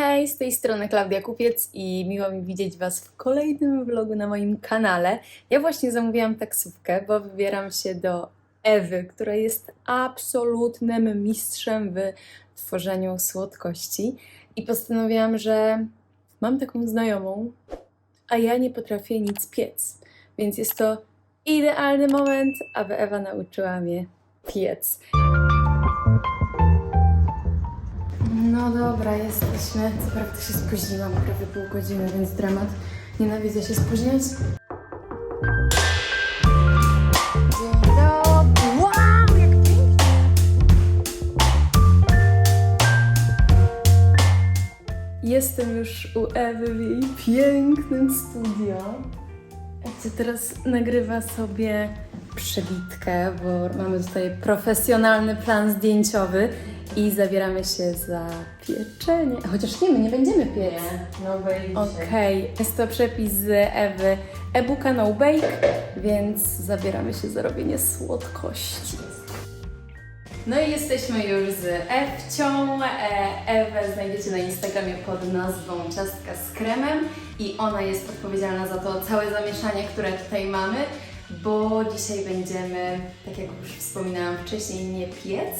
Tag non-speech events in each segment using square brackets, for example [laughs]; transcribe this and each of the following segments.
Hej, z tej strony Klaudia Kupiec i miło mi widzieć Was w kolejnym vlogu na moim kanale. Ja właśnie zamówiłam taksówkę, bo wybieram się do Ewy, która jest absolutnym mistrzem w tworzeniu słodkości i postanowiłam, że mam taką znajomą, a ja nie potrafię nic piec, więc jest to idealny moment, aby Ewa nauczyła mnie piec. No dobra, jesteśmy. Co prawda się spóźniłam, prawie pół godziny, więc dramat. Nienawidzę się spóźniać. Dzień dobry. Wow, jak pięknie! Jestem już u Ewy w jej pięknym studio. Gdzie teraz nagrywa sobie przebitkę, bo mamy tutaj profesjonalny plan zdjęciowy i zabieramy się za pieczenie. Chociaż nie, my nie będziemy piec. no bake Okej, jest to przepis z Ewy e-booka No Bake, więc zabieramy się za robienie słodkości. No i jesteśmy już z Ewcią. E, Ewę znajdziecie na Instagramie pod nazwą Ciastka z kremem i ona jest odpowiedzialna za to całe zamieszanie, które tutaj mamy, bo dzisiaj będziemy, tak jak już wspominałam wcześniej, nie piec,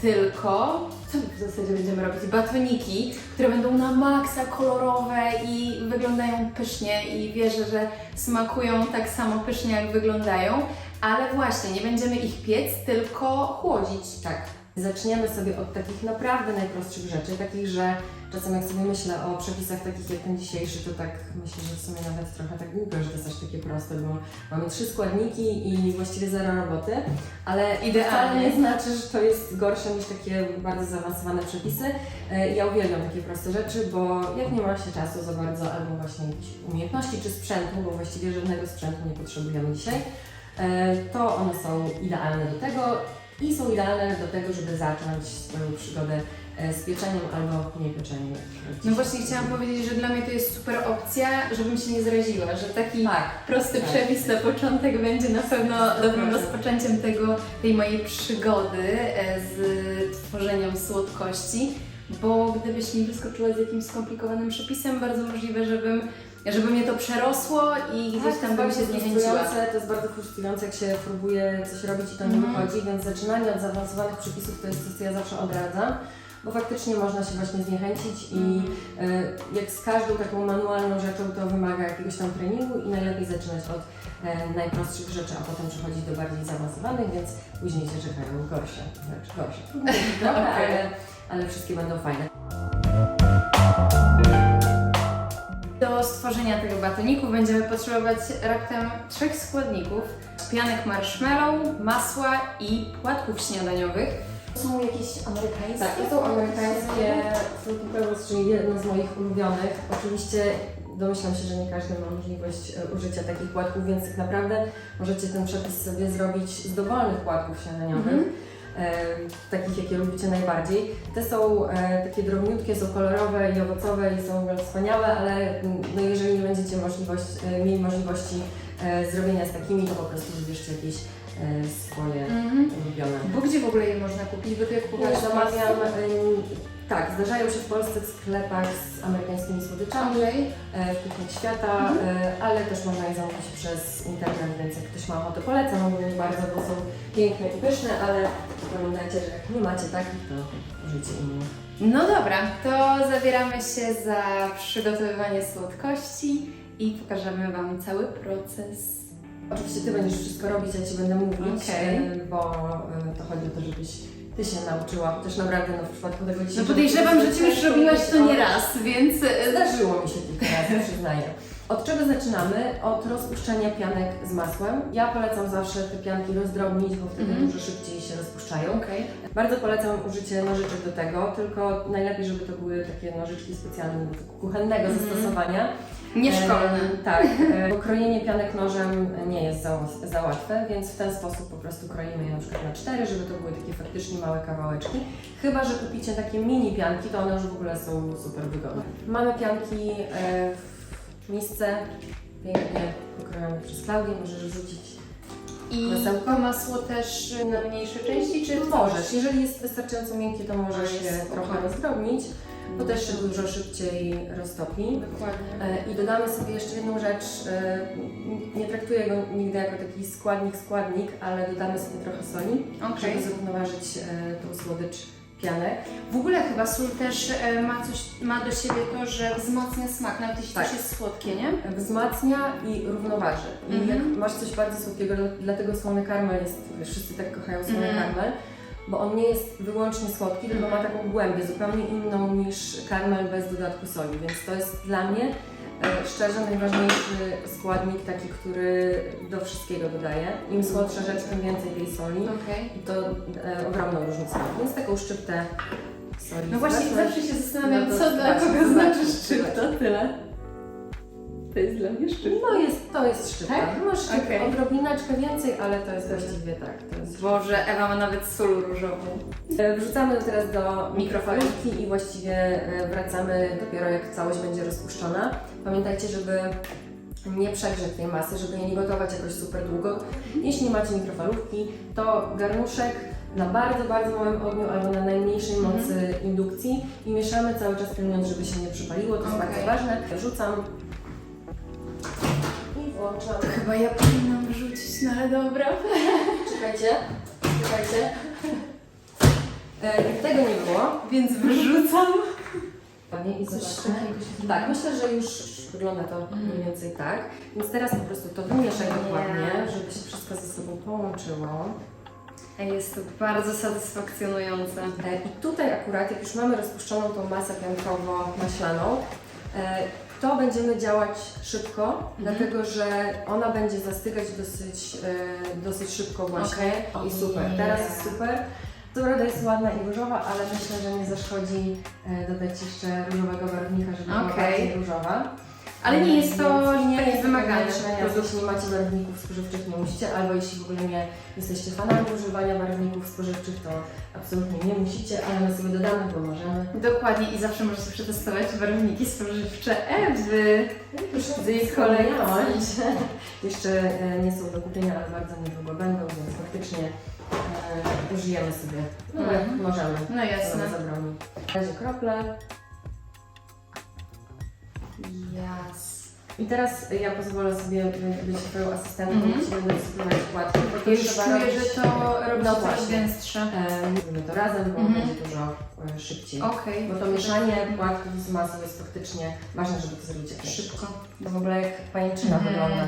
tylko co w zasadzie będziemy robić? Batoniki, które będą na maksa kolorowe i wyglądają pysznie i wierzę, że smakują tak samo pysznie jak wyglądają, ale właśnie nie będziemy ich piec, tylko chłodzić. Tak. Zaczniemy sobie od takich naprawdę najprostszych rzeczy, takich, że czasem jak sobie myślę o przepisach takich jak ten dzisiejszy, to tak myślę, że w sumie nawet trochę tak głupio, że to jest aż takie proste, bo mamy trzy składniki i właściwie zero roboty, ale Idealnie. nie znaczy, że to jest gorsze niż takie bardzo zaawansowane przepisy. E, Ja uwielbiam takie proste rzeczy, bo jak nie ma się czasu za bardzo, albo właśnie umiejętności czy sprzętu, bo właściwie żadnego sprzętu nie potrzebujemy dzisiaj, e, to one są idealne do tego i są idealne do tego, żeby zacząć swoją przygodę e, z pieczeniem albo nie pieczeniem. No właśnie chciałam powiedzieć, że dla mnie to jest super opcja, żebym się nie zraziła, że taki Tak. prosty Tak. przepis na początek będzie na pewno dobrym 100%. rozpoczęciem tego, tej mojej przygody e, z tworzeniem słodkości, bo gdybyś mi wyskoczyła z jakimś skomplikowanym przepisem, bardzo możliwe, żebym, żeby mnie to przerosło i gdzieś Tak, tam bym się zniechęciła. to jest bardzo frustrujące, jak się próbuje coś robić i to nie Mhm. wychodzi, więc zaczynanie od zaawansowanych przepisów to jest coś, co ja zawsze odradzam, bo faktycznie można się właśnie zniechęcić i e, jak z każdą taką manualną rzeczą to wymaga jakiegoś tam treningu i najlepiej zaczynać od e, najprostszych rzeczy, a potem przechodzić do bardziej zaawansowanych, więc później się czekają gorsze, znaczy gorsze, [laughs] Okej. ale, ale wszystkie będą fajne. Stworzenia tego batoniku będziemy potrzebować raptem trzech składników. Pianek marshmallow, masła i płatków śniadaniowych. To są jakieś amerykańskie? Tak, to są amerykańskie Fruity Pebbles, czyli jedne z moich ulubionych. Oczywiście domyślam się, że nie każdy ma możliwość e, użycia takich płatków, więc tak naprawdę możecie ten przepis sobie zrobić z dowolnych płatków śniadaniowych. Mhm. E, takich, jakie lubicie najbardziej. Te są e, takie drobniutkie, są kolorowe i owocowe i są wspaniałe, ale mm, no, jeżeli nie będziecie możliwość, e, mieli możliwości e, zrobienia z takimi, to po prostu wybierzcie jakieś e, swoje Mhm. ulubione. Bo gdzie w ogóle je można kupić? Bo to jak Ja zamawiam, tak, zdarzają się w Polsce w sklepach z amerykańskimi słodyczami, Okej. e, w kuchniach świata, e, ale też można je zamówić przez internet, więc jak ktoś ma ochotę, polecam ogólnie bardzo, bo są piękne i pyszne, ale pamiętajcie, że jak nie macie takich, to użyjcie innych. No dobra, to zabieramy się za przygotowywanie słodkości i pokażemy Wam cały proces. Oczywiście Ty będziesz wszystko robić, ja Ci będę mówić, Okej. e, bo e, to chodzi o to, żebyś Ty się nauczyła, chociaż naprawdę no, w przypadku tego No dzisiejszego podejrzewam, że Ty już robiłaś to nie raz, więc... e, Zdarzyło mi się kilka razy, przyznaję. Od czego zaczynamy? Od rozpuszczania pianek z masłem. Ja polecam zawsze te pianki rozdrobnić, bo wtedy Mhm. dużo szybciej się rozpuszczają. Okej. Bardzo polecam użycie nożyczek do tego, tylko najlepiej, żeby to były takie nożyczki specjalne do kuchennego Mhm. zastosowania. Nieszkolne. E, tak, e, bo krojenie pianek nożem nie jest za, za łatwe, więc w ten sposób po prostu kroimy je na przykład na cztery, żeby to były takie faktycznie małe kawałeczki. Chyba, że kupicie takie mini pianki, to one już w ogóle są super wygodne. Mamy pianki e, w misce, pięknie pokrojone przez Klaudię, możesz wrzucić I Masełko? masło też na mniejsze części, czy Możesz, jeżeli jest wystarczająco miękkie, to możesz jest je trochę rozdrobnić, bo też się dużo szybciej roztopi. Dokładnie. E, I dodamy sobie jeszcze jedną rzecz. e, Nie traktuję go nigdy jako taki składnik, składnik, ale dodamy sobie trochę soli, Okej. żeby zrównoważyć e, tą słodycz W ogóle chyba sól też e, ma coś, ma do siebie to, że wzmacnia smak, nawet jeśli Tak. jest słodkie, nie? Wzmacnia i równoważy. I Mhm. jak masz coś bardzo słodkiego, dlatego słony karmel jest, wiesz, wszyscy tak kochają słony Mhm. karmel, bo on nie jest wyłącznie słodki, tylko ma Mhm. taką głębię zupełnie inną niż karmel bez dodatku soli, więc to jest dla mnie szczerze najważniejszy składnik taki, który do wszystkiego dodaje. Im słodsza rzecz, tym więcej tej soli Okej. i to e, ogromną różnicę. Więc taką szczyptę soli. No właśnie, zawsze się zastanawiam, co dla kogo znaczy szczypta, tyle. To jest dla mnie szczypta. No jest, to jest szczypta. Tak? Masz Okej. odrobineczkę więcej, ale to jest właściwie tak. To jest Boże, Ewa ma nawet sól różową. E, Wrzucamy to teraz do mikrofalówki i właściwie e, wracamy dopiero jak całość będzie rozpuszczona. Pamiętajcie, żeby nie przegrzeć tej masy, żeby jej nie gotować jakoś super długo. Jeśli nie macie mikrofalówki, to garnuszek na bardzo, bardzo małym ogniu albo na najmniejszej Mhm. mocy indukcji i mieszamy cały czas pilnując, żeby się nie przypaliło. To jest Okej. bardzo ważne. Wrzucam włączam. To chyba ja powinnam wrzucić, no ale dobra. Czekajcie, czekajcie. E, jak tego nie było, Więc wrzucam. Ładnie i Coś zobaczmy. takiego się Tak, myślę, że już wygląda to mniej więcej tak. Więc teraz po prostu to wymieszaj Nie. dokładnie, żeby się wszystko ze sobą połączyło. Ej, Jest to bardzo satysfakcjonujące. E, I tutaj akurat, jak już mamy rozpuszczoną tą masę piankowo-maślaną, e, to będziemy działać szybko, Mhm. dlatego że ona będzie zastygać dosyć, e, dosyć szybko właśnie. Okej. I super, teraz jest super. Co prawda jest ładna i różowa, ale myślę, że nie zaszkodzi e, dodać jeszcze różowego barwnika, żeby była bardziej różowa. Ale nie jest to Więc nie jest wymagane. Jeśli nie macie barwników spożywczych, nie musicie, albo jeśli w ogóle nie jesteście fanami używania barwników spożywczych, to absolutnie nie musicie, ale my sobie dodamy, bo możemy. Dokładnie i zawsze możecie przetestować barwniki spożywcze Ewy. Z jej kolekcji. [laughs] Jeszcze e, nie są do kupienia, ale bardzo niedługo będą, więc faktycznie e, użyjemy sobie, no możemy. No jasne. zabroni. W razie krople. Jas. I teraz ja pozwolę sobie być Twoją asystentką, mm -hmm. będę współpracować płatki, bo to Już trzeba czuję, robić- że to robi No się coraz właśnie. gęstsze. E, Robimy to razem, bo Mhm. będzie dużo e, szybciej. Okej. Bo to mieszanie płatków z masą jest faktycznie ważne, żeby to zrobić jak Szybko. To w ogóle jak pajęczyna Mhm. wygląda.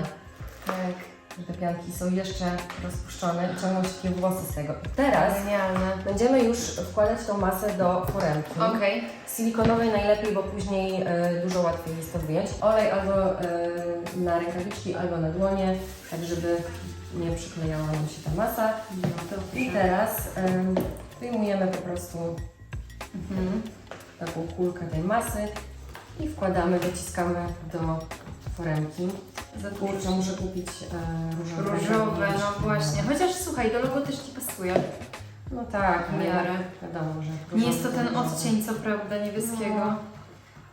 Tak. Że te pianki są jeszcze rozpuszczone i ciągną się takie włosy z tego. I teraz Genialne. będziemy już wkładać tą masę do foremki. Okej. Silikonowej najlepiej, bo później e, dużo łatwiej jest to wyjąć. Olej albo e, na rękawiczki, albo na dłonie, tak żeby nie przyklejała nam się ta masa. No. I teraz em, wyjmujemy po prostu Mhm. taką kulkę tej masy i wkładamy, dociskamy do foremki. Kurczę, muszę kupić e, różowe. Różowe, no właśnie. Chociaż słuchaj, do logo też Ci pasuje. No tak, W miarę. Wiadomo, że Nie jest to ten różowe. odcień, co prawda, niebieskiego. No.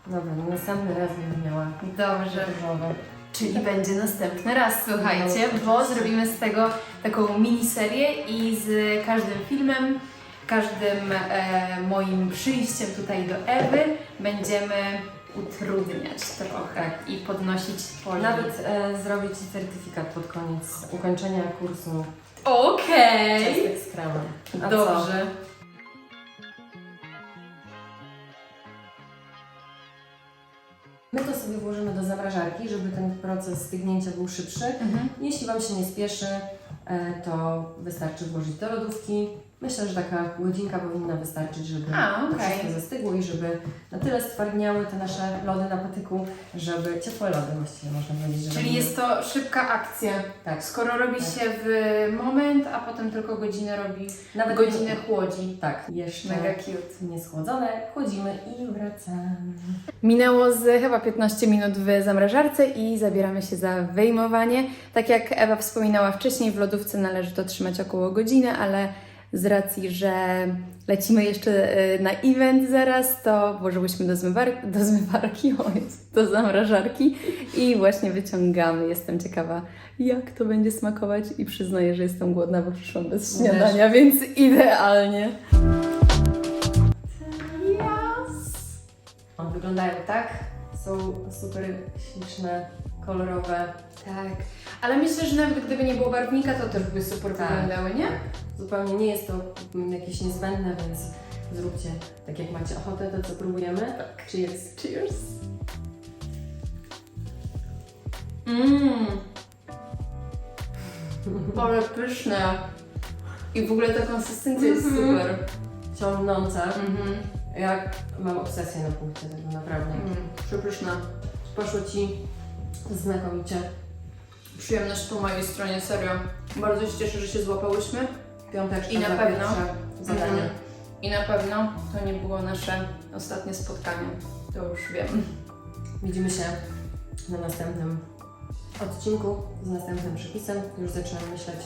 Dobra, no następny raz będę miała Dobrze. różowe. Czyli będzie następny raz, słuchajcie, No, bo zrobimy z tego taką miniserię i z każdym filmem, każdym e, moim przyjściem tutaj do Ewy będziemy utrudniać trochę i podnosić poziom. Nawet e, zrobić certyfikat pod koniec ukończenia kursu Okej! ciastek z. A co? Dobrze. My to sobie włożymy do zamrażarki, żeby ten proces stygnięcia był szybszy. Mhm. Jeśli Wam się nie spieszy, e, to wystarczy włożyć do lodówki. Myślę, że taka godzinka powinna wystarczyć, żeby A, to okej. wszystko zastygło i żeby na tyle stwardniały te nasze lody na patyku, żeby ciepłe lody właściwie można powiedzieć. że Czyli robimy. jest to szybka akcja. Tak. Skoro robi się w moment, a potem tylko godzinę robi, Nawet godzinę chłodzi. Tak, jeszcze Mega cute. nieschłodzone, chłodzimy i wracamy. Minęło z chyba 15 minut w zamrażarce i zabieramy się za wyjmowanie. Tak jak Ewa wspominała wcześniej, w lodówce należy to trzymać około godziny, ale z racji, że lecimy jeszcze e, na event zaraz, to włożyłyśmy do, zmywar- [laughs] do zmywarki, o jest, do zamrażarki i właśnie wyciągamy. Jestem ciekawa, jak to będzie smakować i przyznaję, że jestem głodna, bo przyszłam bez śniadania, więc idealnie. Yes! Wyglądają tak, są super śliczne, kolorowe. Tak. Ale myślę, że nawet gdyby nie było barwnika, to też by super Tak. wyglądały, nie? Zupełnie nie jest to mm, jakieś niezbędne, więc zróbcie tak jak macie ochotę, to co próbujemy. Tak. Cheers. Cheers. Mmm. Ale pyszne. I w ogóle ta konsystencja jest Mhm. super. Ciągnąca. Mhm. Ja mam obsesję na punkcie tego, naprawdę. Mm. Przepyszne. Poszło Ci znakomicie. Przyjemność po mojej stronie, serio. Bardzo się cieszę, że się złapałyśmy. Piąteczka I na za pewno. pierwsze zadanie. Mhm. I na pewno to nie było nasze ostatnie spotkanie. To już wiem. Widzimy się na następnym odcinku z następnym przepisem. Już zaczynam myśleć,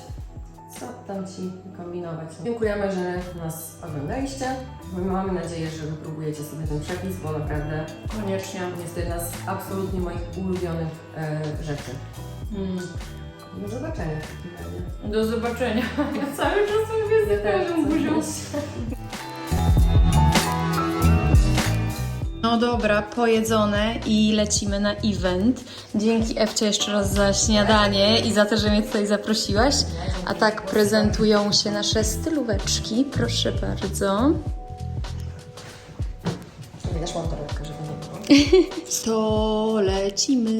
co tam Ci kombinować. Dziękujemy, że nas oglądaliście. Mamy nadzieję, że wypróbujecie sobie ten przepis, bo naprawdę Koniecznie. jest to jedna z absolutnie moich ulubionych e, rzeczy. Mm. Do zobaczenia w takim razie. Do zobaczenia. Ja [laughs] cały czas mówię z każdą buzią. No dobra, pojedzone i lecimy na event. Dzięki Ewcie jeszcze raz za śniadanie i za to, że mnie tutaj zaprosiłaś. A tak prezentują się nasze stylóweczki. Proszę bardzo. Mam torebkę, żeby nie było. [laughs] To lecimy.